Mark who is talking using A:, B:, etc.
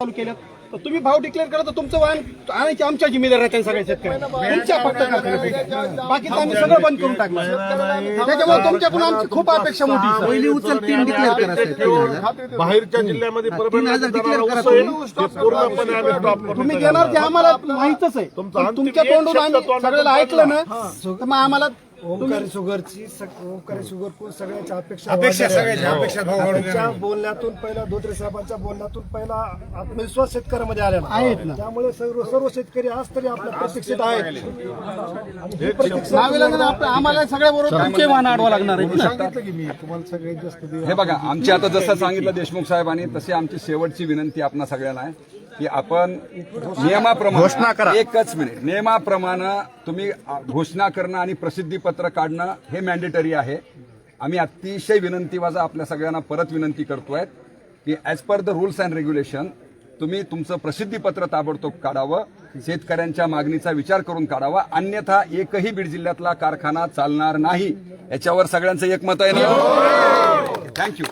A: चालू केलं. तर तुम्ही भाव डिक्लेअर करा तर तुमचं वाहन आणायची आमच्या जिम्मेदार आहे सगळ्या शेतकऱ्यांना तुमच्या फक्त कारखान्यात. बाकीचं आम्ही सगळं बंद करून टाकलं. त्याच्यामुळे तुमच्याकडून आमची खूप अपेक्षा मोठी.
B: पहिली उचल तीन डिक्लेअर करा साहेब
C: बाहेरच्या जिल्ह्यामध्ये
B: तीन हजार declare करा
A: तुम्ही. देणार ते आम्हाला माहितच आहे.
C: तुमचं
A: पण
C: अंतिम
A: तुमच्या
C: एक
A: तोंडून
C: शब्द
A: आम्ही
C: तोंडातून
A: सगळ्याला ऐकलं ना तर मग आम्हाला
D: ओमकारी शुगरची सग- ओमकारी शुगर कोण सगळ्यांच्या अपेक्षा
E: अपेक्षा भाव वाढून
D: त्यांच्या बोलण्यातून पहिला धोत्रे साहेबांच्या बोलण्यातून पहिला आत्मविश्वास शेतकऱ्यामध्ये आलेला.
A: आहेत ना.
D: त्यामुळे सर्व सर्व शेतकरी आज तरी आपल्या प्रतीक्षेत आहेत. आणि ही प्रतीक्षा
A: आम्हाला सगळ्या बरोबर तुमचे वाहन अडवा लागणार आहेत ना.
D: सांगितलं की मी तुम्हाला सगळ्यात जास्त दिवस
F: हे बघा आमची आता जसं सांगितलं देशमुख साहेबांनी तशी आमची शेवटची विनंती आपणा सगळ्यांना आहे. की आपण नियमाप्रमाणे घोषणा करा. एकच मिनिट. नियमाप्रमाणे तुम्ही घोषणा करणं आणि प्रसिद्धीपत्र काढणं हे मॅन्डेटरी आहे. आम्ही अतिशय विनंतीवाजा आपल्या सगळ्यांना परत विनंती करतोय की as per the rules and regulation तुम्ही तुमचं प्रसिद्धीपत्र ताबडतोब काढावं शेतकऱ्यांच्या मागणीचा विचार करून काढावा अन्यथा एकही बीड जिल्ह्यातला कारखाना चालणार नाही. याच्यावर सगळ्यांचं एकमत आहे ना? थँक्यू